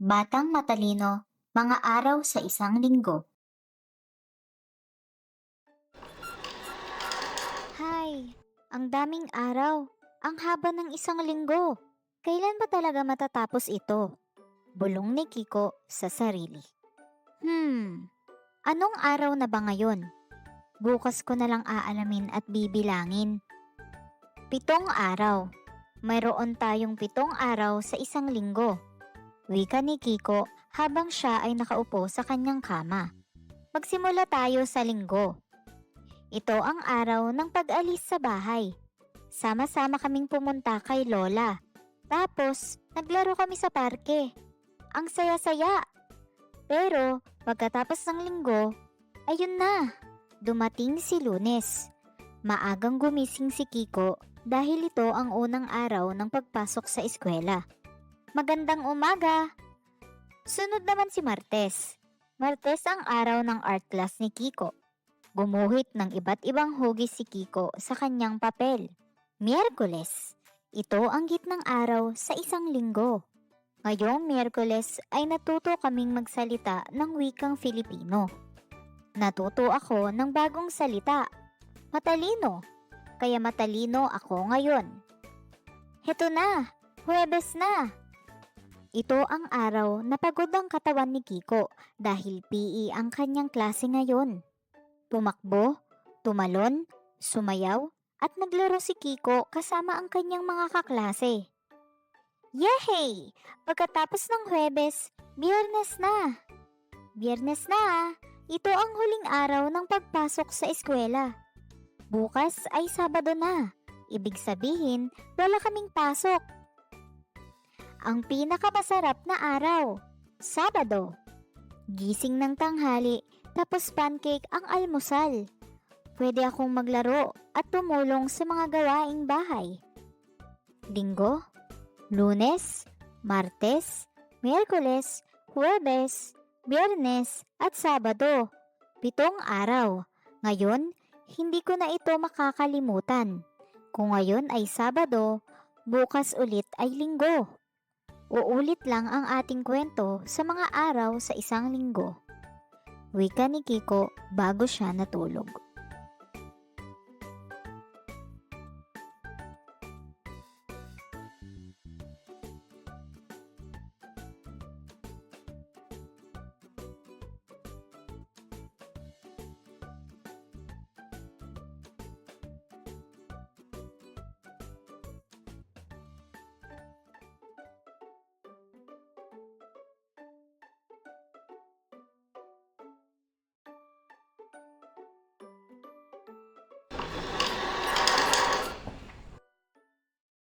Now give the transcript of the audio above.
Batang Matalino, Mga Araw sa Isang Linggo. Hay, ang daming araw. Ang haba ng isang linggo. Kailan ba talaga matatapos ito? Bulong ni Kiko sa sarili. Hmm, anong araw na ba ngayon? Bukas ko na lang aalamin at bibilangin. Pitong araw. Mayroon tayong pitong araw sa isang linggo. Wika ni Kiko habang siya ay nakaupo sa kanyang kama. Magsimula tayo sa linggo. Ito ang araw ng pag-alis sa bahay. Sama-sama kaming pumunta kay Lola. Tapos, naglaro kami sa parke. Ang saya-saya. Pero, pagkatapos ng linggo, ayun na, dumating si Lunes. Maagang gumising si Kiko dahil ito ang unang araw ng pagpasok sa eskwela. Magandang umaga! Sunod naman si Martes. Martes ang araw ng art class ni Kiko. Gumuhit ng iba't ibang hugis si Kiko sa kanyang papel. Miyerkules. Ito ang gitnang araw sa isang linggo. Ngayong Miyerkules ay natuto kaming magsalita ng wikang Filipino. Natuto ako ng bagong salita. Matalino. Kaya matalino ako ngayon. Heto na, Huwebes na. Ito ang araw na pagod ang katawan ni Kiko dahil PE ang kanyang klase ngayon. Tumakbo, tumalon, sumayaw, at naglaro si Kiko kasama ang kanyang mga kaklase. Yehey! Pagkatapos ng Huwebes, biyernes na. Biyernes na, ito ang huling araw ng pagpasok sa eskwela. Bukas ay Sabado na. Ibig sabihin, wala kaming pasok. Ang pinakamasarap na araw, Sabado. Gising ng tanghali, tapos pancake ang almusal. Pwede akong maglaro at tumulong sa mga gawaing bahay. Linggo, Lunes, Martes, Miyerkules, Huwebes, Biyernes at Sabado. Pitong araw. Ngayon, hindi ko na ito makakalimutan. Kung ngayon ay Sabado, bukas ulit ay Linggo. Uulit lang ang ating kwento sa mga araw sa isang linggo. Wika ni Kiko bago siya natulog.